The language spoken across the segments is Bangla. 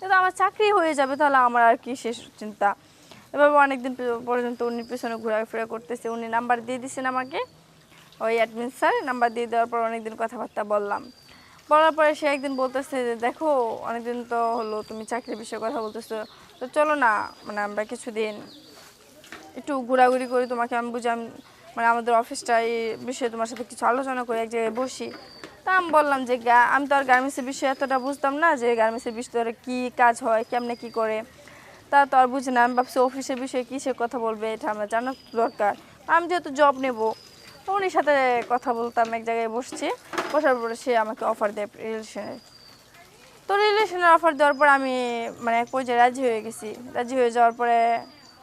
কিন্তু আমার চাকরি হয়ে যাবে, তাহলে আমার আর কি শেষ চিন্তা। এভাবে অনেকদিন পর্যন্ত উনি পিছনে ঘোরাফেরা করতেছে, উনি নাম্বার দিয়ে দিয়েছেন আমাকে। ওই অ্যাডমিন স্যার নাম্বার দিয়ে দেওয়ার পর অনেকদিন কথাবার্তা বললাম। বলার পরে সে একদিন বলতেছে যে, দেখো, অনেকদিন তো হলো তুমি চাকরির বিষয়ে কথা বলতেছো, তো চলো না মানে আমরা কিছুদিন একটু ঘোরাঘুরি করি তোমাকে, আমি বুঝাম মানে আমাদের অফিসটা এই বিষয়ে তোমার সাথে কিছু আলোচনা করি, এক জায়গায় বসি। তা আমি বললাম যে আমি তো আর গার্মেন্টসের বিষয়ে এতটা বুঝতাম না যে গার্মেন্টসের বিষয়ে কী কাজ হয়, কেমনে কী করে। তা তো আর বুঝি না, আমি ভাবছি অফিসের বিষয়ে কিসের কথা বলবে, এটা আমার জানার দরকার। আমি যেহেতু জব নেব, উনির সাথে কথা বলতাম, এক জায়গায় বসছি, বসার পরে সে আমাকে অফার দেয় রিলেশনের তো রিলেশনের অফার দেওয়ার পর আমি মানে এক পর্যায়ে রাজি হয়ে গেছি। রাজি হয়ে যাওয়ার পরে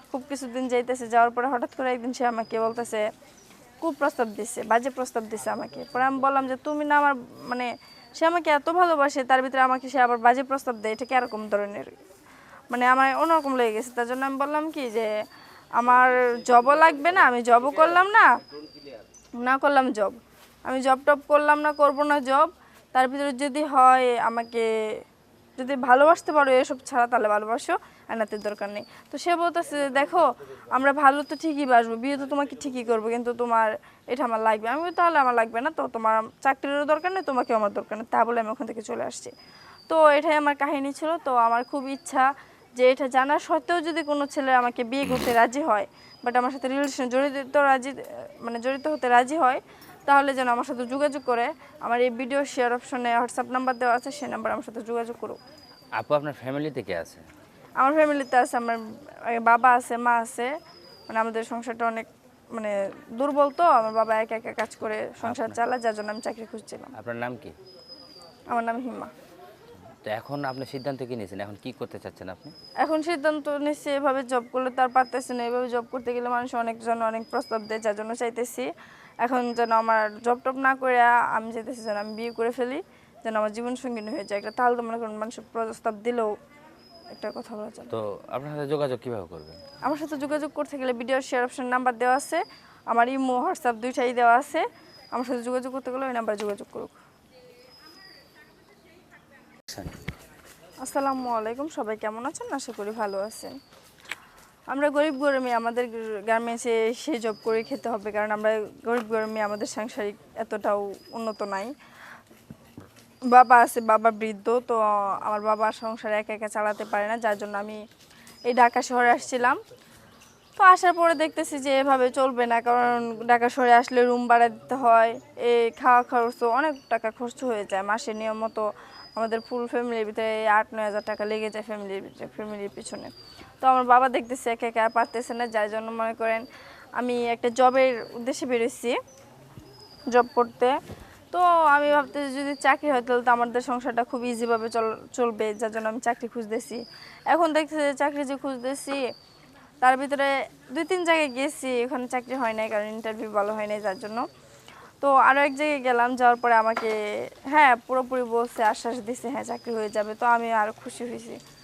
খুব কিছুদিন যাইতেছে, যাওয়ার পরে হঠাৎ করে একদিন সে আমাকে বলতেছে খুব প্রস্তাব দিচ্ছে বাজে প্রস্তাব দিচ্ছে আমাকে। পরে আমি বললাম যে, তুমি না আমার মানে সে আমাকে এত ভালোবাসে, তার ভিতরে আমাকে সে আবার বাজে প্রস্তাব দেয়, এটা কীরকম ধরনের? মানে আমার অন্যরকম লেগে গেছে। তার জন্য আমি বললাম কি যে, আমার জবও লাগবে না, আমি জবও করলাম না না করলাম জব আমি জব টব করলাম না, করব না জব তার ভিতরে যদি হয় আমাকে যদি ভালোবাসতে পারো এসব ছাড়া তাহলে ভালোবাসো আনাতের দরকার নেই। তো সে বলতেছে যে, দেখো আমরা ভালো তো ঠিকই বাসবো বিয়ে তো তোমাকে ঠিকই করব কিন্তু তোমার এটা আমার লাগবে। আমি তাহলে আমার লাগবে না তো তোমার চাকরিরও দরকার নেই তোমাকেও আমার দরকার নেই। তা বলে আমি ওখান থেকে চলে আসছি। তো এটাই আমার কাহিনী ছিল। তো আমার খুব ইচ্ছা যে এটা জানা সত্ত্বেও যদি কোনো ছেলে আমাকে বিয়ে করতে রাজি হয় বাট আমার সাথে রিলেশন জড়িত রাজি মানে জড়িত হতে রাজি হয় তাহলে যেন আমার সাথে যোগাযোগ করে। আমার এই ভিডিও শেয়ার অপশনে হোয়াটসঅ্যাপ নাম্বার দেওয়া আছে সেই নাম্বার আমার সাথে যোগাযোগ করুক। আপু আপনার ফ্যামিলিতে কে আছে? আমার ফ্যামিলিতে আছে আমার বাবা আছে মা আছে। মানে আমাদের সংসারটা অনেক মানে দুর্বল তো আমার বাবা একা একা কাজ করে সংসার চালায় যার জন্য আমি চাকরি খুঁজছিলাম। আপনার নাম কি? আমার নাম হিমা। তো এখন আপনি সিদ্ধান্ত কি নিয়েছেন? এখন কি করতে চাচ্ছেন আপনি? এখন সিদ্ধান্ত নিচ্ছি এভাবে জব করলে তার পারতেছি না। এভাবে জব করতে গেলে মানুষ অনেকজন অনেক প্রস্তাব দেয় যার জন্য চাইতেছি। এখন যেন আমার জব টব না করে আমি চাইতেছি যেন আমি বিয়ে করে ফেলি যেন আমার জীবন সঙ্গিনী হয়ে যায়। একটা তাহলে তো মনে করেন মানুষ প্রস্তাব দিলেও একটা কথা বলা যায়। তো আপনার সাথে যোগাযোগ কীভাবে করবেন? আমার সাথে যোগাযোগ করতে গেলে ভিডিও শেয়ার অপশন নাম্বার দেওয়া আছে। আমার ইমো হোয়াটসঅ্যাপ দুইটাই দেওয়া আছে। আমার সাথে যোগাযোগ করতে গেলে ওই নাম্বারে যোগাযোগ করুক। আসসালামু আলাইকুম, সবাই কেমন আছেন? আশা করি ভালো আছেন। আমরা গরিব গরমে আমাদের গার্মেন্টসে সে জব করে খেতে হবে, কারণ আমরা গরিব গরমে আমাদের সাংসারিক এতটাও উন্নত নাই। বাবা আছে, বাবা বৃদ্ধ, তো আমার বাবা সংসার একা একা চালাতে পারে না, যার জন্য আমি এই ঢাকা শহরে আসছিলাম। তো আসার পরে দেখতেছি যে এভাবে চলবে না, কারণ ঢাকা শহরে আসলে রুম ভাড়া দিতে হয় এই খাওয়া খরচ, অনেক টাকা খরচ হয়ে যায়, মাসে নিয়ম মতো আমাদের ফুল ফ্যামিলির ভিতরে আট, নয় হাজার টাকা লেগে যায় ফ্যামিলির ফ্যামিলির পিছনে। তো আমার বাবা দেখতেছে একা একা আর পারতেছে না, যার জন্য মনে করেন আমি একটা জবের উদ্দেশ্যে বেরোচ্ছি জব করতে। তো আমি ভাবতেছি যদি চাকরি হয় তাহলে তো আমাদের সংসারটা খুব ইজিভাবে চল, চলবে, যার জন্য আমি চাকরি খুঁজতেছি। এখন দেখতেছি যে চাকরি যে খুঁজতেছি, তার ভিতরে দুই, তিন জায়গায় গেছি ওখানে চাকরি হয় নাই, কারণ ইন্টারভিউ ভালো হয় নাই, যার জন্য। তো আরও এক জায়গায় গেলাম, যাওয়ার পরে আমাকে হ্যাঁ পুরোপুরি বলছে, আশ্বাস দিছে হ্যাঁ চাকরি হয়ে যাবে। তো আমি আরও খুশি হয়েছি।